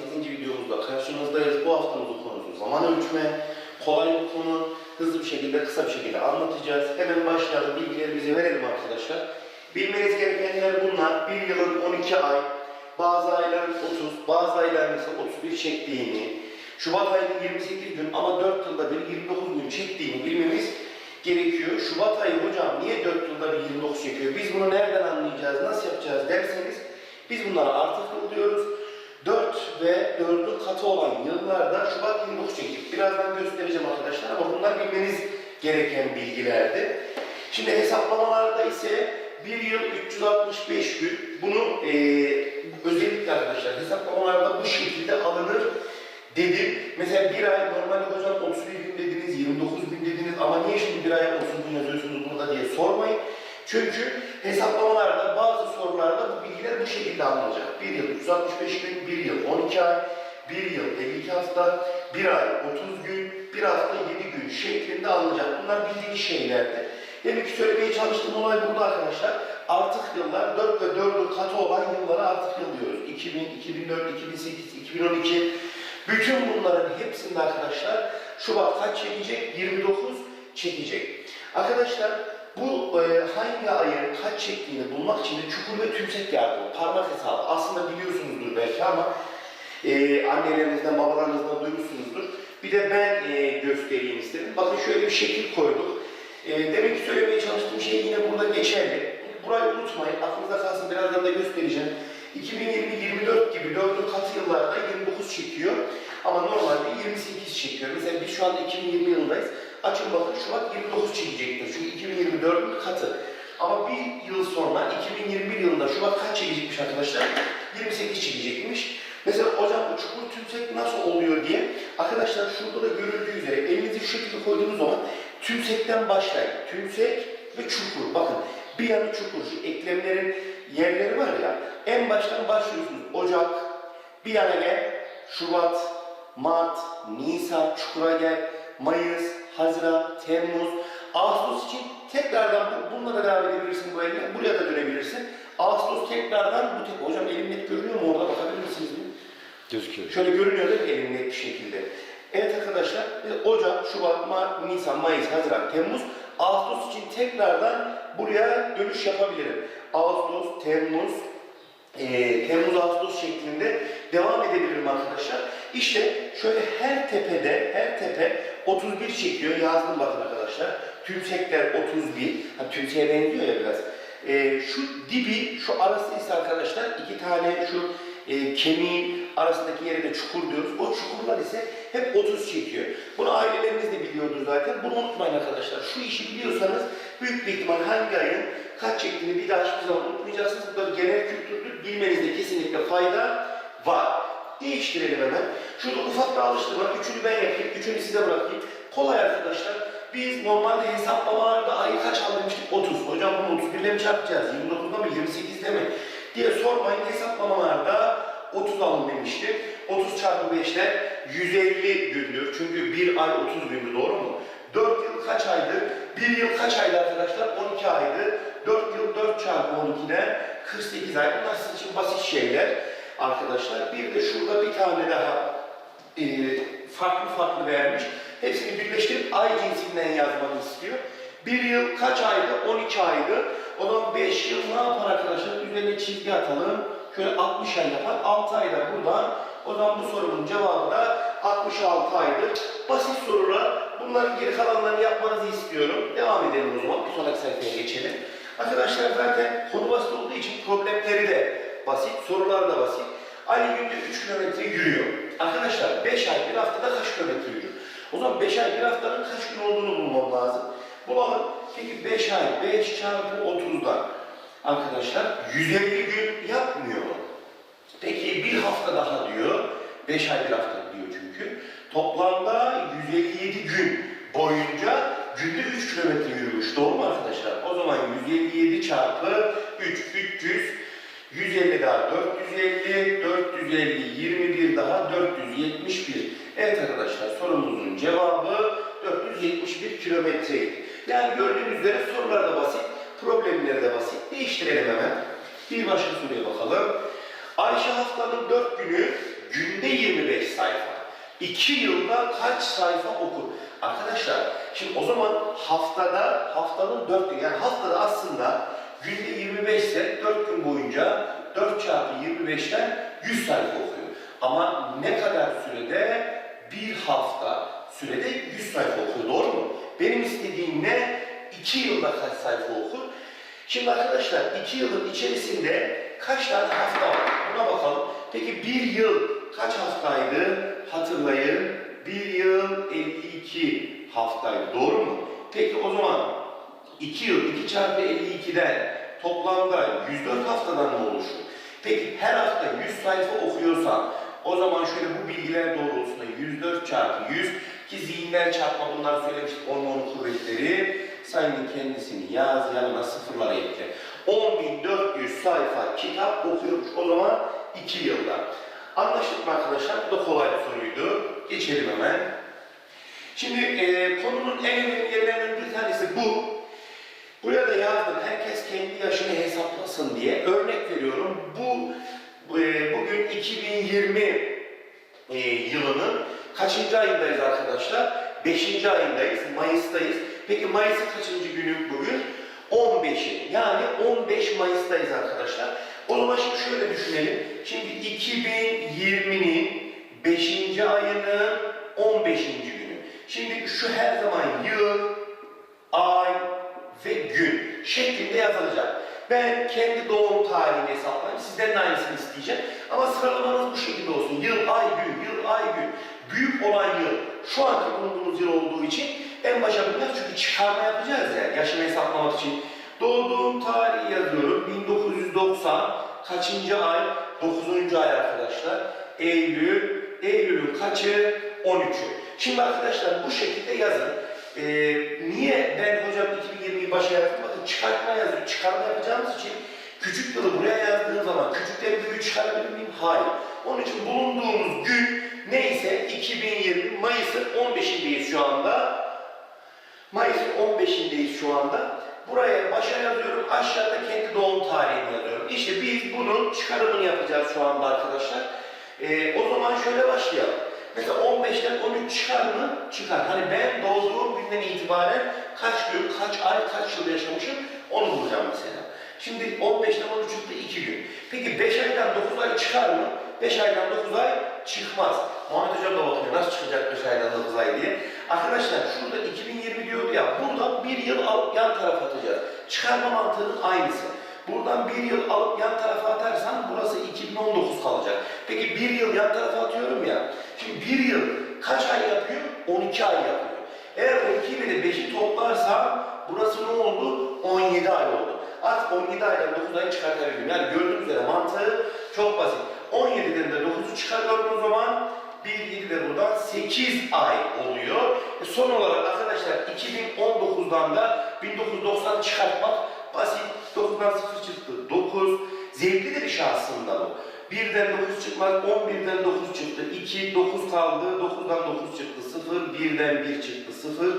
8. videomuzda karşınızdayız. Bu haftamızın konusu zaman ölçme. Kolay bir konu. Hızlı bir şekilde, kısa bir şekilde anlatacağız. Hemen başlayalım. Bilgilerimizi verelim arkadaşlar. Bilmeniz gerekenler bunlar. Bir yılın 12 ay, bazı ayların 30, bazı ayların ise 31 çektiğini, Şubat ayının 28 gün ama 4 yılda bir 29 gün çektiğini bilmemiz gerekiyor. Şubat ayı hocam niye 4 yılda bir 29 çekiyor? Biz bunu nereden anlayacağız, nasıl yapacağız derseniz biz bunlara artık diyoruz. 4 ve 4'ün katı olan yıllarda Şubat 29 çektik. Birazdan göstereceğim arkadaşlar ama bunlar bilmeniz gereken bilgilerdi. Şimdi hesaplamalarda ise 1 yıl 365 gün. Bunu eee özellikle arkadaşlar hesaplamalarda bu şekilde alınır dedim. Mesela bir ay normalde hocam 31 gün dediniz, 29 gün dediniz ama niye şimdi bir aya 30 gün yazıyorsunuz burada diye sormayın. Çünkü hesaplamalarda bazı sorularda bu bilgiler bu şekilde alınacak. Bir yıl 365 gün, bir yıl 12 ay, bir yıl 52 hafta, bir ay 30 gün, bir hafta 7 gün şeklinde alınacak. Bunlar bildiğiniz şeylerdi. Demek ki söylemeye çalıştığım olay burada arkadaşlar. Artık yıllar 4 ve 4'ün katı olan yıllara artık yıl diyoruz. 2000, 2004, 2008, 2012 bütün bunların hepsinde arkadaşlar Şubat kaç çekecek? 29 çekecek. Arkadaşlar bu e, hangi ayın kaç çektiğini bulmak için de çukur ve tümsek yardımı, parmak hesabı. Aslında biliyorsunuzdur belki ama e, annelerinizden, babalarınızdan duymuşsunuzdur. Bir de ben e, göstereyim istedim. Bakın şöyle bir şekil koyduk. E, demek ki söylemeye çalıştığım şey yine burada geçerli. Burayı unutmayın, aklınızda kalsın birazdan da göstereceğim. 2020-24 gibi 4'ün katı yıllarda 29 çekiyor. Ama normalde 28 çekiyor. Mesela biz şu anda 2020 yılındayız. Açın bakın Şubat 29 çekecektir. Çünkü 2024'ün katı. Ama bir yıl sonra 2021 yılında Şubat kaç çekecekmiş arkadaşlar? 28 çekecekmiş. Mesela hocam bu çukur tümsek nasıl oluyor diye. Arkadaşlar şurada da görüldüğü üzere elinizi şu şekilde koyduğunuz zaman tümsekten başlayın. Tümsek ve çukur. Bakın bir yanı çukur. Şu eklemlerin yerleri var ya. En baştan başlıyorsunuz. Ocak, bir yana gel. Şubat, Mart, Nisan, çukura gel. Mayıs, Haziran, Temmuz, Ağustos için tekrardan bu, bununla da devam edebilirsin bu elle. Buraya da dönebilirsin. Ağustos tekrardan bu tek. Hocam elim net görünüyor mu orada bakabilir misiniz? Bir? Gözüküyor. Şöyle görünüyor mi elim net bir şekilde? Evet arkadaşlar, biz Ocak, Şubat, Mart, Nisan, Mayıs, Haziran, Temmuz, Ağustos için tekrardan buraya dönüş yapabilirim. Ağustos, Temmuz, eee Temmuz, Ağustos şeklinde devam edebilirim arkadaşlar. İşte şöyle her tepede, her tepe 31 çekiyor. Yazdım bakın arkadaşlar. Tümsekler 31. Ha, tümseğe benziyor ya biraz. Eee, şu dibi, şu arası ise arkadaşlar iki tane şu e, kemiğin arasındaki yere de çukur diyoruz. O çukurlar ise hep 30 çekiyor. Bunu aileleriniz de biliyordur zaten. Bunu unutmayın arkadaşlar. Şu işi biliyorsanız büyük bir ihtimal hangi ayın kaç çektiğini bir daha hiçbir zaman unutmayacaksınız. Da genel kültürdür. Bilmenizde kesinlikle fayda var. Değiştirelim hemen. Şurada ufak bir alıştırma. Üçünü ben yapayım. Üçünü size bırakayım. Kolay arkadaşlar. Biz normalde hesaplamalarda ayı kaç almıştık? 30. Hocam bunu 31'le mi çarpacağız? 29'da mı? 28'de mi? diye sormayın. Hesaplamalarda 30 alın demiştim. 30 çarpı 5'te 150 gündür. Çünkü bir ay 30 gündü doğru mu? 4 yıl kaç aydı? 1 yıl kaç aydı arkadaşlar? 12 aydı. 4 yıl 4 çarpı 12'den 48 ay. Bunlar sizin için basit şeyler arkadaşlar. Bir de şurada bir tane daha e, farklı farklı vermiş. Hepsini birleştirip ay cinsinden yazmanı istiyor. Bir yıl kaç aydı? 12 aydı. O zaman 5 yıl ne yapar arkadaşlar? Üzerine çizgi atalım. Şöyle 60 ay yapar. 6 ayda buradan. O bu sorunun cevabı da 66 aydır. Basit sorular. Bunların geri kalanlarını yapmanızı istiyorum. Devam edelim o zaman. Bir sonraki sayfaya geçelim. Arkadaşlar zaten konu basit olduğu için problemleri de basit, sorular da basit. Ali günde 3 kilometre yürüyor. Arkadaşlar 5 ay bir haftada kaç kilometre yürür? O zaman 5 ay bir haftanın kaç gün olduğunu bulmam lazım. Bulalım. Peki 5 ay 5 çarpı 30'dan arkadaşlar 150 gün yapmıyor? Peki bir hafta daha diyor. 5 ay bir hafta diyor çünkü. Toplamda 157 gün boyunca günde 3 kilometre yürümüş. Doğru mu arkadaşlar? O zaman 157 çarpı 3, 300 150 daha 450, 450, 21 daha 471. Evet arkadaşlar sorumuzun cevabı 471 kilometreydi. Yani gördüğünüz üzere sorular da basit, problemleri de basit. Değiştirelim hemen. Bir başka soruya bakalım. Ayşe haftanın 4 günü Günde 25 sayfa. 2 yılda kaç sayfa okur? Arkadaşlar şimdi o zaman haftada haftanın 4 gün yani haftada aslında günde 25 ise 4 gün boyunca 4 çarpı 25'ten 100 sayfa okuyor. Ama ne kadar sürede? Bir hafta sürede 100 sayfa okuyor. Doğru mu? Benim istediğim ne? 2 yılda kaç sayfa okur? Şimdi arkadaşlar 2 yılın içerisinde kaç tane hafta var? Buna bakalım. Peki bir yıl kaç haftaydı? Hatırlayın. Bir yıl 52 haftaydı. Doğru mu? Peki o zaman 2 yıl 2 çarpı 52'den toplamda 104 haftadan mı oluşur? Peki her hafta 100 sayfa okuyorsan o zaman şöyle bu bilgiler doğrultusunda 104 çarpı 100 ki zihinler çarpma bunlar söylemiştik hormon kuvvetleri sayının kendisini yaz yanına sıfırlara ekle. 10.400 sayfa kitap okuyormuş o zaman 2 yılda. Anlaştık mı arkadaşlar? Bu da kolay bir soruydu. Geçelim hemen. Şimdi e, konunun en önemli yerlerinden bir tanesi bu. Buraya da yazdım. Herkes kendi yaşını hesaplasın diye. Örnek veriyorum. Bu e, bugün 2020 e, yılının kaçıncı ayındayız arkadaşlar? 5. ayındayız. Mayıs'tayız. Peki Mayıs'ın kaçıncı günü bugün? 15'i. Yani 15 Mayıs'tayız arkadaşlar. O zaman şimdi şöyle düşünelim. Şimdi 2020'nin 5. ayının 15. günü. Şimdi şu her zaman yıl, ay ve gün şeklinde yazılacak. Ben kendi doğum tarihini hesaplayayım. Sizden de aynısını isteyeceğim. Ama sıralamanız bu şekilde olsun. Yıl, ay, gün, yıl, ay, gün. Büyük olan yıl şu anki bulunduğumuz yıl olduğu için en başa bulacağız. Çünkü çıkarma yapacağız ya yaşını hesaplamak için. Doğduğum tarihi yazıyorum. 1990 kaçıncı ay? 9. ay arkadaşlar. Eylül. Eylül'ün kaçı? 13'ü. Şimdi arkadaşlar bu şekilde yazın. Ee, niye ben hocam 2020'yi başa yazdım? Bakın çıkartma yazıyor. Çıkarma yapacağımız için küçük buraya yazdığım zaman küçükleri büyüğü çıkarabilir miyim? Hayır. Onun için bulunduğumuz gün neyse 2020 Mayıs'ın 15'indeyiz şu anda. Mayıs'ın 15'indeyiz şu anda. Buraya başa yazıyorum, aşağıda kendi doğum tarihini yazıyorum. İşte biz bunun çıkarımını yapacağız şu anda arkadaşlar. Ee, o zaman şöyle başlayalım. Mesela 15'ten 13 çıkar mı? Çıkar. Hani ben doğduğum günden itibaren kaç gün, kaç ay, kaç yıl yaşamışım onu bulacağım mesela. Şimdi 15'ten 13 çıktı 2 gün. Peki 5 aydan 9 ay çıkar mı? 5 aydan 9 ay çıkmaz. Muhammed Hocam da bakıyor nasıl çıkacak 5 aydan 9 ay diye. Arkadaşlar şurada 2020 diyordu ya buradan bir yıl yan tarafa atacağız. Çıkarma mantığının aynısı. Buradan bir yıl alıp yan tarafa atarsan burası 2019 kalacak. Peki bir yıl yan tarafa atıyorum ya. Şimdi bir yıl kaç ay yapıyor? 12 ay yapıyor. Eğer 12 ile de 5'i toplarsam burası ne oldu? 17 ay oldu. Artık 17 aydan 9 ay çıkartabildim. Yani gördüğünüz üzere mantığı çok basit. 17'den de 9'u çıkarıyorum o zaman. 1 7 de buradan 8 ay oluyor. E son olarak arkadaşlar 2019'dan da 1990 çıkartmak basit. 9'dan 0 çıktı 9. Zevkli de bir şey aslında bu. 1'den 9 çıkmaz, 11'den 9 çıktı, 2, 9 kaldı, 9'dan 9 çıktı, 0, 1'den 1 çıktı, 0,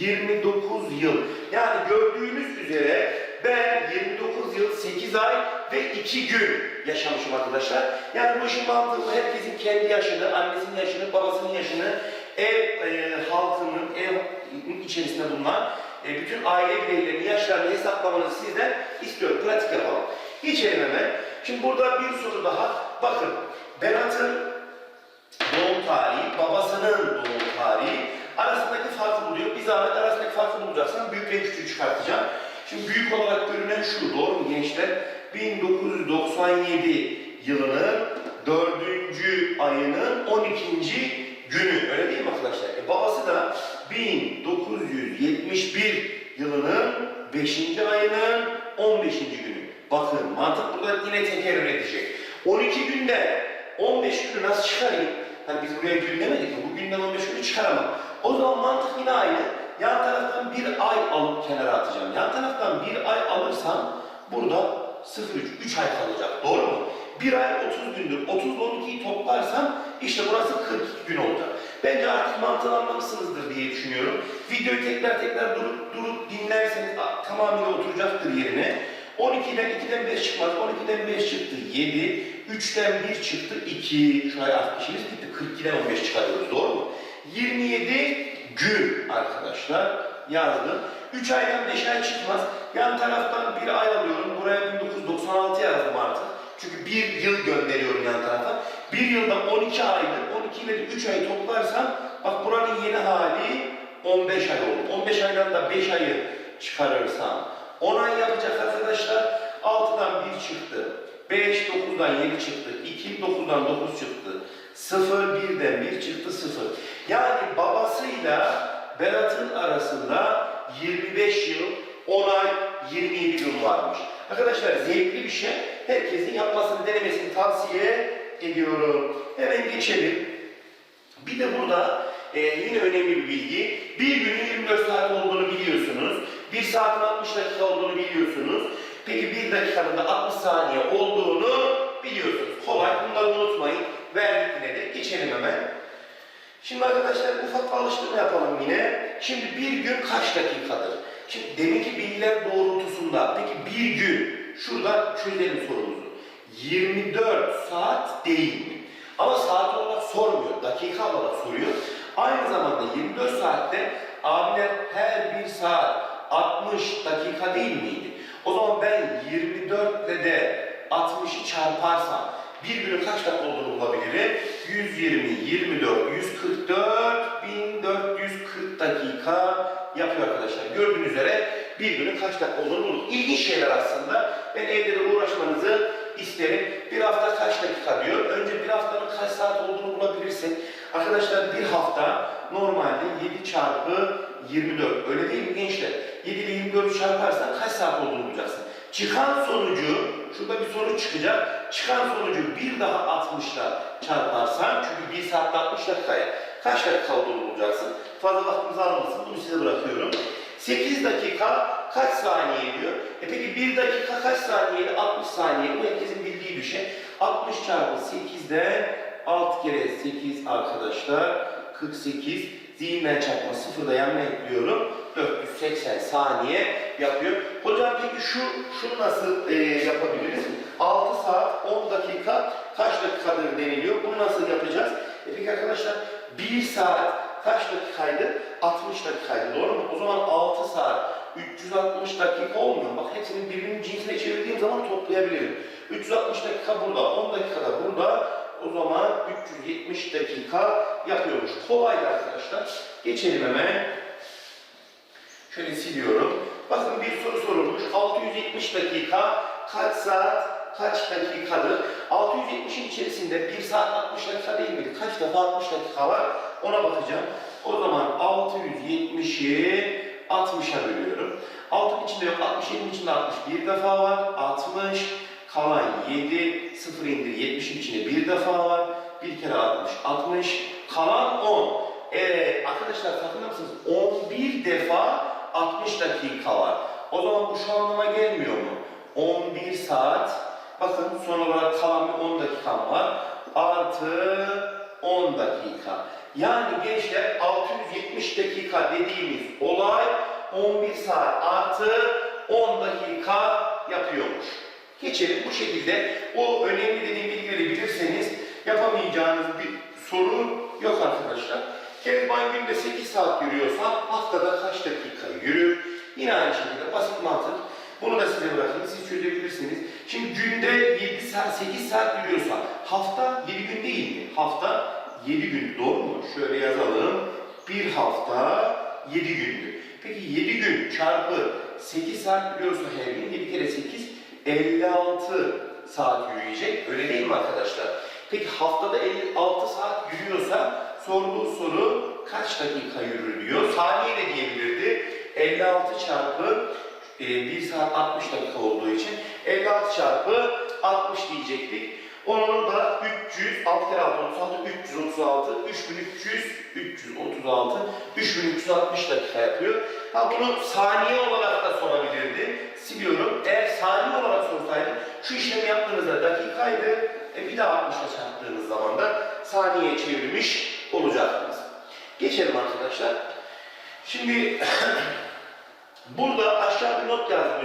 29 yıl. Yani gördüğünüz üzere ben 29 yıl, 8 ay ve 2 gün yaşamışım arkadaşlar. Yani bu işin mantığı herkesin kendi yaşını, annesinin yaşını, babasının yaşını, ev e, halkının, ev içerisinde bulunan e, bütün aile bireylerinin yaşlarını hesaplamanızı sizden istiyorum. Pratik yapalım. Geçelim hemen. Şimdi burada bir soru daha. Bakın, Berat'ın doğum tarihi, babasının doğum tarihi arasındaki farkı buluyor. Bir zahmet arasındaki farkı bulacaksan büyük ve küçüğü çıkartacağım. Şimdi büyük olarak görünen şu, doğru mu gençler? 1997 yılının 4. ayının 12. günü. Öyle değil mi arkadaşlar? E, babası da 1971 yılının 5. ayının 15. günü. Bakın mantık burada yine tekerrür edecek. 12 günde 15 günü nasıl çıkarayım? Hani biz buraya gün demedik mi? Bu günden 15 günü çıkaramam. O zaman mantık yine aynı. Yan taraftan bir ay alıp kenara atacağım. Yan taraftan bir ay alırsam burada 0,3, 3 ay kalacak. Doğru mu? Bir ay 30 gündür. 30 ile 12'yi toplarsam işte burası 42 gün olacak. Bence artık mantığını anlamışsınızdır diye düşünüyorum. Videoyu tekrar tekrar durup durup dinlerseniz tamamıyla oturacaktır yerine. 12'den 2'den 5 çıkmaz. 12'den 5 çıktı 7. 3'ten 1 çıktı 2. Şuraya az işimiz bitti. 42'den 15 çıkarıyoruz. Doğru mu? 27 gün arkadaşlar yazdım. 3 aydan 5 ay çıkmaz. Yan taraftan bir ay alıyorum. Buraya 1996 yazdım artık. Çünkü bir yıl gönderiyorum yan tarafa. Bir yılda 12 aydır. 12 ile de 3 ay toplarsam bak buranın yeni hali 15 ay olur. 15 aydan da 5 ayı çıkarırsam 10 ay yapacak arkadaşlar. 6'dan 1 çıktı. 5, 9'dan 7 çıktı. 2, 9'dan 9 çıktı. 0, 1'den 1 çıktı 0. Yani babasıyla Berat'ın arasında 25 yıl, 10 ay, 27 gün varmış. Arkadaşlar zevkli bir şey. Denemesini tavsiye ediyorum. Hemen geçelim. Bir de burada e, yine önemli bir bilgi. Bir günün 24 saat olduğunu biliyorsunuz. Bir saatin 60 dakika olduğunu biliyorsunuz. Peki bir dakikanın da 60 saniye olduğunu biliyorsunuz. Kolay bunları unutmayın. Verdik yine de. Geçelim hemen. Şimdi arkadaşlar ufak bir alıştırma yapalım yine. Şimdi bir gün kaç dakikadır? Şimdi deminki bilgiler doğrultusunda peki bir gün şurada çözelim sorumuzu. 24 saat değil mi? Ama saat olarak sormuyor, dakika olarak soruyor. Aynı zamanda 24 saatte abiler her bir saat 60 dakika değil miydi? O zaman ben 24 ile de 60'ı çarparsam bir günün kaç dakika olduğunu bulabilirim. 120, 24, 144, 1440 dakika yapıyor arkadaşlar. Gördüğünüz üzere bir günün kaç dakika olduğunu bulduk. İlginç şeyler aslında. Ben evde de uğraşmanızı isterim. Bir hafta kaç dakika diyor. Önce bir haftanın kaç saat olduğunu bulabilirsek. Arkadaşlar bir hafta normalde 7 çarpı 24. Öyle değil mi gençler? 7 ile 24'ü çarparsan kaç saat olduğunu bulacaksın. Çıkan sonucu, şurada bir sonuç çıkacak. Çıkan sonucu bir daha 60'la çarparsan, çünkü 1 saatte 60 dakikaya kaç dakika olduğunu bulacaksın. Fazla vaktimizi almasın, bunu size bırakıyorum. 8 dakika kaç saniye diyor. E peki 1 dakika kaç saniyeli? 60 saniye. Bu herkesin bildiği bir şey. 60 çarpı 8'den 6 kere 8 arkadaşlar 48. Zihinden çarpma sıfırda yanına ekliyorum. 480 saniye yapıyor. Hocam peki şu şunu nasıl e, yapabiliriz? 6 saat 10 dakika kaç dakikadır deniliyor? Bunu nasıl yapacağız? E peki arkadaşlar 1 saat kaç dakikaydı? 60 dakikaydı doğru mu? O zaman 6 saat 360 dakika olmuyor. Bak hepsinin birbirinin cinsine çevirdiğim zaman toplayabilirim. 360 dakika burada, 10 dakikada burada. O zaman 370 dakika yapıyormuş. Kolaydı arkadaşlar. Geçelim hemen. Şöyle siliyorum. Bakın bir soru sorulmuş. 670 dakika kaç saat kaç dakikadır? 670'in içerisinde 1 saat 60 dakika değil miydi? Kaç defa 60 dakika var? Ona bakacağım. O zaman 670'i 60'a bölüyorum. 6'ın içinde yok. 67'nin içinde 60 bir defa var. 60 kalan 7 0 indir 70'in içinde bir defa var. Bir kere 60 60 kalan 10. Evet arkadaşlar farkında mısınız? 11 defa 60 dakika var. O zaman bu şu anlama gelmiyor mu? 11 saat. Bakın son olarak kalan bir 10 dakikam var. Artı 10 dakika. Yani gençler 670 dakika dediğimiz olay 11 saat artı 10 dakika yapıyormuş. Geçelim bu şekilde o önemli dediğim bilgileri bilirseniz yapamayacağınız bir soru yok arkadaşlar. Kezban günde 8 saat yürüyorsa haftada kaç dakika yürür? Yine aynı şekilde basit mantık. Bunu da size bırakayım, siz çözebilirsiniz. Şimdi günde 7 saat, 8 saat yürüyorsa hafta 7 gün değil mi? Hafta 7 gün, doğru mu? Şöyle yazalım. Bir hafta 7 gündü. Peki 7 gün çarpı 8 saat yürüyorsa her gün 7 kere 8 56 saat yürüyecek. Öyle değil mi arkadaşlar? Peki haftada 56 saat yürüyorsa sorduğu soru kaç dakika yürür diyor. Saniye de diyebilirdi. 56 çarpı e, 1 saat 60 dakika olduğu için 56 çarpı 60 diyecektik. Onun da 300, 6 kere 6, 36, 336, 3300, 336, 3360 dakika yapıyor. Ha bunu saniye olarak da sorabilirdi. Siliyorum. Eğer saniye olarak sorsaydı şu işlemi yaptığınızda dakikaydı. E bir daha 60'a çarptığınız zaman da saniyeye çevirmiş olacaktınız. Geçelim arkadaşlar. Şimdi burada aşağı bir not yazdım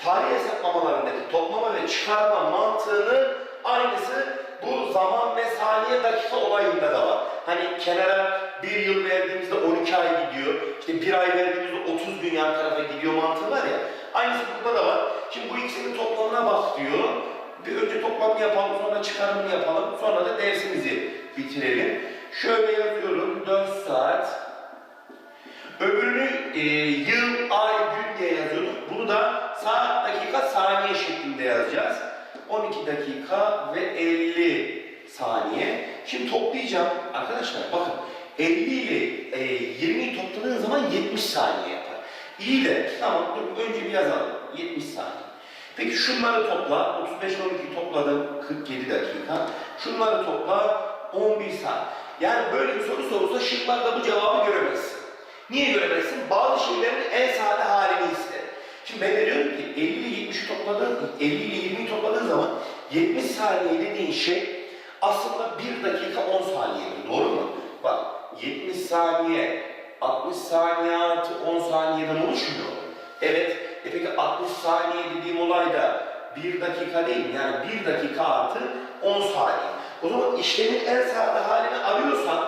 özellikle görüyorsunuzdur. toplama ve çıkarma mantığının aynısı bu zaman ve saniye dakika olayında da var. Hani kenara bir yıl verdiğimizde 12 ay gidiyor, işte bir ay verdiğimizde 30 gün yan tarafa gidiyor mantığı var ya. Aynısı burada da var. Şimdi bu ikisinin toplamına bak diyor. Bir önce toplamını yapalım, sonra çıkarımını yapalım, sonra da dersimizi bitirelim. Şöyle yazıyorum, 4 saat. Öbürünü e, yıl, ay, gün diye yazıyorduk. Bunu da saat, dakika, saniye şeklinde yazacağız. 12 dakika ve 50 saniye. Şimdi toplayacağım. Arkadaşlar bakın 50 ile e, 20'yi topladığın zaman 70 saniye yapar. İyi de tamam dur önce bir yazalım. 70 saniye. Peki şunları topla. 35 12 topladım 47 dakika. Şunları topla 11 saat. Yani böyle bir soru sorulsa şıklarda bu cevabı göremezsin. Niye göremezsin? Bazı şeylerin en sade halini ister. Şimdi ben de diyorum ki 50 ile 70'i topladığın, 50 ile 20'yi topladığın zaman 70 saniye dediğin şey aslında 1 dakika 10 saniyedir. Doğru mu? Bak 70 saniye 60 saniye artı 10 saniyeden oluşmuyor. Evet. E peki 60 saniye dediğim olay da 1 dakika değil? Yani 1 dakika artı 10 saniye. O zaman işlemin en sade halini arıyorsan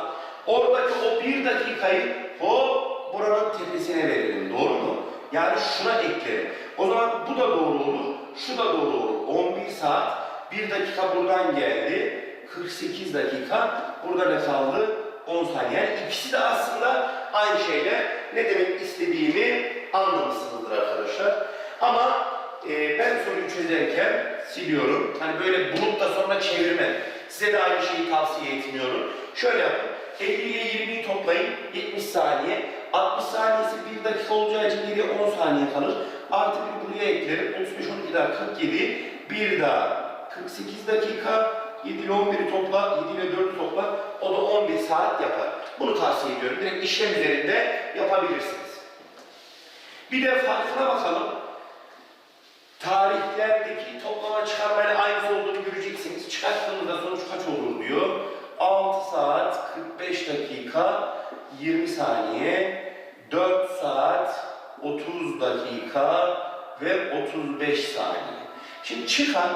oradaki o 1 dakikayı hop buranın tepesine verelim. Doğru mu? Yani şuna eklerim. O zaman bu da doğru olur, şu da doğru olur. 11 saat, 1 dakika buradan geldi, 48 dakika, burada ne kaldı? 10 saniye. Yani ikisi de aslında aynı şeyle ne demek istediğimi anlamışsınızdır arkadaşlar. Ama e, ben soruyu çözerken siliyorum. Hani böyle bulup da sonra çevirme. Size de aynı şeyi tavsiye etmiyorum. Şöyle yapın. 50 ile 20'yi toplayın. 70 saniye. 60 saniyesi 1 dakika olacağı için geriye 10 saniye kalır. Artı bir buraya eklerim. 35, 12 daha 47. Bir daha 48 dakika. 7 ile 11'i topla, 7 ile 4'ü topla. O da 11 saat yapar. Bunu tavsiye ediyorum. Direkt işlem üzerinde yapabilirsiniz. Bir de farkına bakalım. Tarihlerdeki toplama çıkarmayla aynı olduğunu göreceksiniz. Çıkarttığımızda sonuç kaç olur diyor. 6 saat 45 dakika 20 saniye 4 saat 30 dakika ve 35 saniye. Şimdi çıkan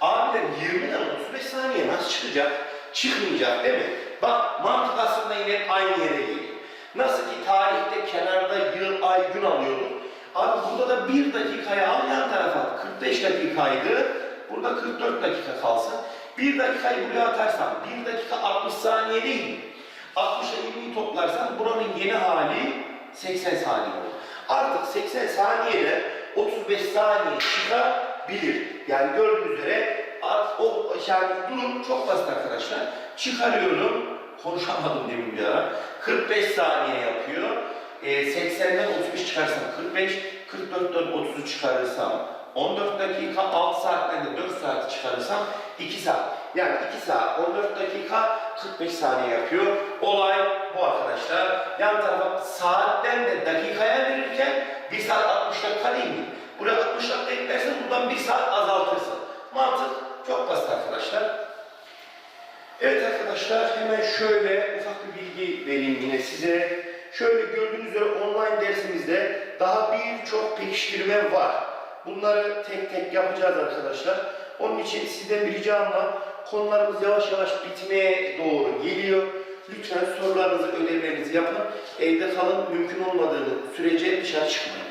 abiler 20'den 35 saniye nasıl çıkacak? Çıkmayacak değil mi? Bak mantık aslında yine aynı yere geliyor. Nasıl ki tarihte kenarda yıl, ay, gün alıyorduk. Abi burada da 1 dakikaya al yan tarafa at. 45 dakikaydı. Burada 44 dakika kalsın. 1 dakikayı buraya atarsam 1 dakika 60 saniye değil mi? 60'a 20'yi toplarsan buranın yeni hali 80 saniye olur. Artık 80 saniyede 35 saniye çıkabilir. Yani gördüğünüz üzere o yani durum çok basit arkadaşlar. Çıkarıyorum. Konuşamadım demin bir ara. 45 saniye yapıyor. E, 80'den 35 çıkarsam 45, 44'ten 30'u çıkarırsam 14 dakika, 6 saatten de 4 saat çıkarırsam 2 saat. Yani 2 saat, 14 dakika, 45 saniye yapıyor. Olay bu arkadaşlar. Yan tarafa saatten de dakikaya verirken 1 saat 60 dakika değil mi? Buraya 60 dakika eklersen buradan 1 saat azaltırsın. Mantık çok basit arkadaşlar. Evet arkadaşlar hemen şöyle ufak bir bilgi vereyim yine size. Şöyle gördüğünüz üzere online dersimizde daha birçok pekiştirme var. Bunları tek tek yapacağız arkadaşlar. Onun için sizden bir ricam var. Konularımız yavaş yavaş bitmeye doğru geliyor. Lütfen sorularınızı, ödevlerinizi yapın. Evde kalın. Mümkün olmadığını sürece dışarı çıkmayın.